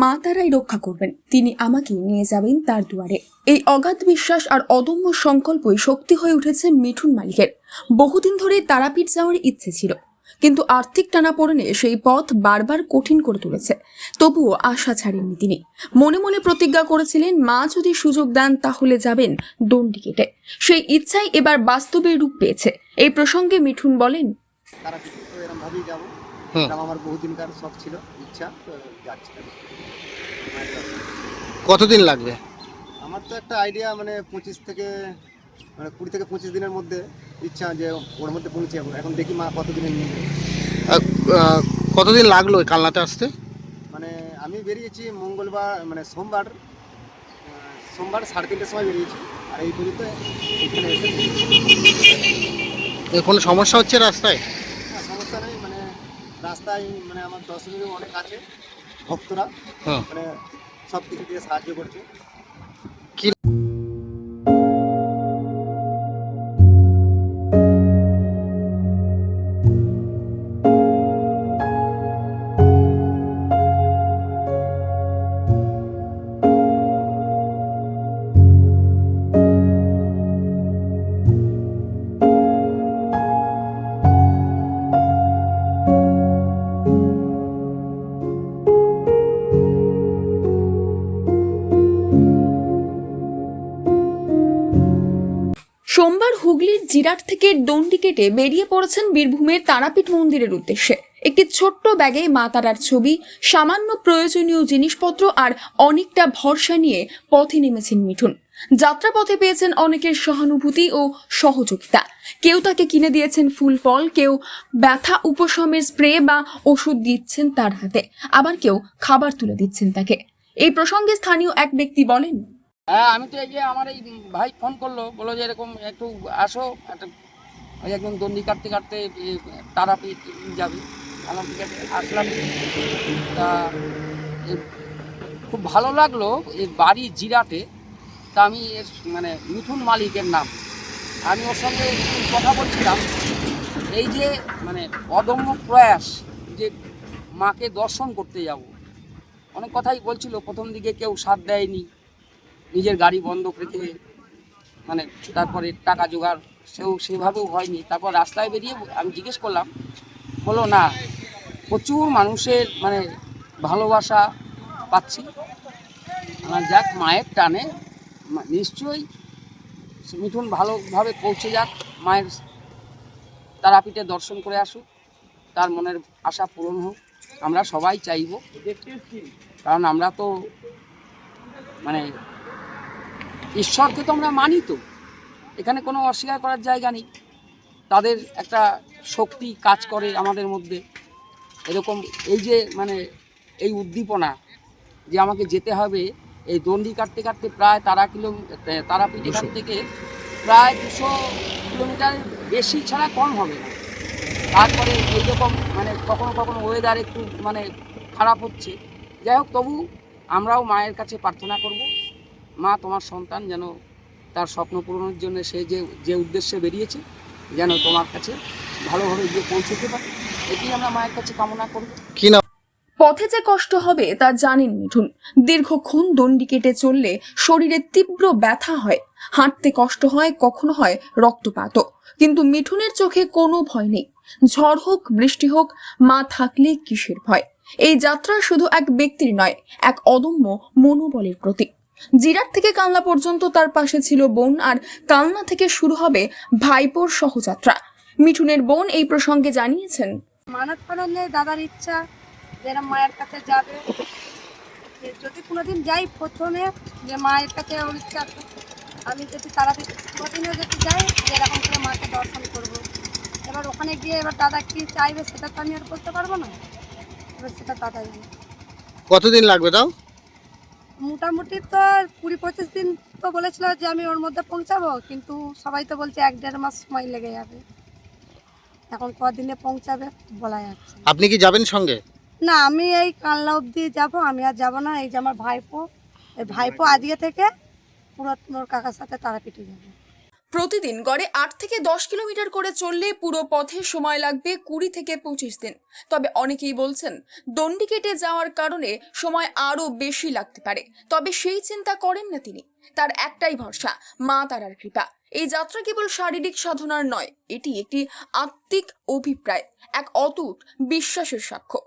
মা তারাই রক্ষা করবেন। তিনি আমাকে নিয়ে যাবেন তার দুয়ারে। এই অগাধ বিশ্বাস আর অদম্য সংকল্পই শক্তি হয়ে উঠেছে মিঠুন মালিকের। বহুদিন ধরেই তারাপীঠ যাওয়ার ইচ্ছে ছিল। কিন্তু আর্থিক টানাপোড়েনে সেই পথ বারবার কঠিন করে তুলেছে। তবুও আশা ছাড়েননি তিনি। মনে মনে প্রতিজ্ঞা করেছিলেন, মা যদি সুযোগ দেন তাহলে যাবেন দণ্ডি কেটে সেই ইচ্ছাই এবার বাস্তবে রূপ পেয়েছে। এই প্রসঙ্গে মিঠুন বলেন আমার বহুদিনকার শখ ছিল ইচ্ছা তো। কতদিন লাগবে? আমার তো একটা আইডিয়া মানে পঁচিশ থেকে মানে কুড়ি থেকে পঁচিশ দিনের মধ্যে ইচ্ছা যে ওর মধ্যে পৌঁছে যাব। এখন দেখি মা কতদিনের নিয়ে কতদিন লাগল ওই কালনাতে আসতে? মানে আমি বেরিয়েছি মঙ্গলবার মানে সোমবার সোমবার সাড়ে তিনটের সময় বেরিয়েছি। আর এই পর্যন্ত এখানে এসে কোনো সমস্যা হচ্ছে রাস্তায় না, সমস্যা নেই মানে রাস্তায় মানে আমার দর্শনীয় অনেক আছে ভক্তরা মানে সব কিছু দিয়ে সাহায্য করছে। সোমবার হুগলির জিরাট থেকে দণ্ডি কেটে বেরিয়ে পড়েছেন বীরভূমের তারাপীঠ মন্দিরের উদ্দেশ্যে। একটি ছোট্ট ব্যাগে মা তারার ছবি, সামান্য প্রয়োজনীয় জিনিসপত্র আর অনেকটা ভরসা নিয়ে পথে নেমেছেন মিঠুন। যাত্রাপথে পেয়েছেন অনেকের সহানুভূতি ও সহযোগিতা। কেউ তাকে কিনে দিয়েছেন ফুল ফল, কেউ ব্যথা উপশমের স্প্রে বা ওষুধ দিচ্ছেন তার হাতে। আবার কেউ খাবার তুলে দিচ্ছেন তাকে। এই প্রসঙ্গে স্থানীয় এক ব্যক্তি বলেন হ্যাঁ আমি তো এই যে আমার এই ভাই ফোন করল, বলল যে এরকম একটু আসো, একটা একদম দণ্ডি কাটতে কাটতে তারাপীঠ যাবে। আসলাম। তা খুব ভালো লাগল এই বাড়ি জিরাটে তা আমি এর মানে মিঠুন মালিকের নাম। আমি ওর সঙ্গে কথা বলছিলাম। এই যে মানে অদম্য প্রয়াস যে মাকে দর্শন করতে যাব। অনেক কথাই বলছিল, প্রথম দিকে কেউ সাথ দেয়নি। নিজের গাড়ি বন্ধক রেখে মানে তারপরে টাকা জোগাড়, সেও সেভাবেও হয়নি। তারপর রাস্তায় বেরিয়ে আমি জিজ্ঞেস করলাম বলো না, প্রচুর মানুষের মানে ভালোবাসা পাচ্ছি। আমার যাক, মায়ের টানে নিশ্চয়ই মিঠুন ভালোভাবে পৌঁছে যাক, মায়ের তারাপীঠে দর্শন করে আসুক, তার মনের আশা পূরণ হোক। আমরা সবাই চাইব, কারণ আমরা তো মানে ঈশ্বরকে তো আমরা মানি তো। এখানে কোনো অস্বীকার করার জায়গা নেই। তাদের একটা শক্তি কাজ করে আমাদের মধ্যে। এরকম এই যে মানে এই উদ্দীপনা যে আমাকে যেতে হবে এই দণ্ডি কাটতে কাটতে প্রায় তারা কিলো তারাপীঠ এখান থেকে প্রায় দুশো কিলোমিটার বেশি ছাড়া কম হবে না। তারপরে এইরকম মানে কখনো কখনো ওয়েদার একটু মানে খারাপ হচ্ছে। যাই হোক তবু আমরাও মায়ের কাছে প্রার্থনা করব। মা তোমার সন্তান যেন তার স্বপ্ন পূরণের জন্য সে যে যে উদ্দেশ্যে বেরিয়েছে যেন তোমার কাছে ভালোভাবে গিয়ে পৌঁছতে পারে। এটি আমরা মায়ের কাছে কামনা করব। কি নাম? পথে যে কষ্ট হবে তা জানেন মিঠুন। দীর্ঘক্ষণ দণ্ডি কেটে চললে শরীরে তীব্র ব্যথা হয়। হাঁটতে কষ্ট হয় কখনো হয় রক্তপাতও। কিন্তু মিঠুনের চোখে কোনো ভয় নেই। ঝড় হোক বৃষ্টি হোক মা থাকলে কিসের ভয়? এই যাত্রা শুধু এক ব্যক্তির নয় এক অদম্য মনোবলের প্রতীক। জিরাট থেকে কালনা পর্যন্ত তার পাশে ছিল বোন আর কালনা থেকে শুরু হবে ভাইপোর সহযাত্রা। মিঠুনের বোন এই প্রসঙ্গে জানিয়েছেন মানত করলে দাদার ইচ্ছা যেরকম মায়ের কাছে যাবে। যদি কোনোদিন যাই প্রথমে যে মায়ের কাছে ইচ্ছা আমি যদি তারাপীঠ কোনোদিনও যদি যাই যেরকম করে মাকে দর্শন করব। এবার ওখানে গিয়ে এবার দাদা কি চাইবে সেটা তো আমি আর বলতে পারব না। এবার সেটা দাদাই কতদিন লাগবে তাও? মোটামুটি তো কুড়ি পঁচিশ দিন তো বলেছিল যে আমি ওর মধ্যে পৌঁছাবো কিন্তু সবাই তো বলছে এক দেড় মাস সময় লেগে যাবে। এখন কদিনে পৌঁছাবে বলা যাচ্ছে না। আপনি কি যাবেন সঙ্গে? না আমি এই কালনা অবধি যাব আমি আর যাব না এই যে আমার ভাইপো এই ভাইপো আজকে থেকে পুরো ওর কাকার সাথে তারাপীঠে যাবে। প্রতিদিন গড়ে আট থেকে দশ কিলোমিটার করে চললে পুরো পথে সময় লাগবে কুড়ি থেকে পঁচিশ দিন। তবে অনেকেই বলছেন, দণ্ডি কেটে যাওয়ার কারণে সময় আরও বেশি লাগতে পারে। তবে সেই চিন্তা করেন না তিনি। তার একটাই ভরসা, মা তারার কৃপা। এই যাত্রা কেবল শারীরিক সাধনার নয়, এটি একটি আত্মিক অভিপ্রায়, এক অটুট বিশ্বাসের সাক্ষ্য।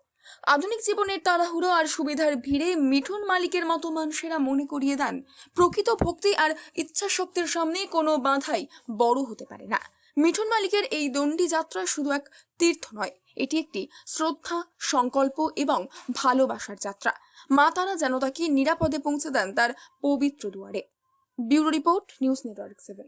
আধুনিক জীবনের তাড়াহুড়ো আর সুবিধার ভিড়ে মিঠুন মালিকের মতো মানুষেরা মনে করিয়ে দেন। প্রকৃত ভক্তি আর ইচ্ছা শক্তির সামনে কোনো বাধাই বড় হতে পারে না। মিঠুন মালিকের এই দণ্ডি যাত্রা শুধু এক তীর্থ নয়, এটি একটি শ্রদ্ধা, সংকল্প এবং ভালোবাসার যাত্রা। মা তারা যেন তাকে নিরাপদে পৌঁছে দেন তার পবিত্র দুয়ারে। Bureau report, news network seven.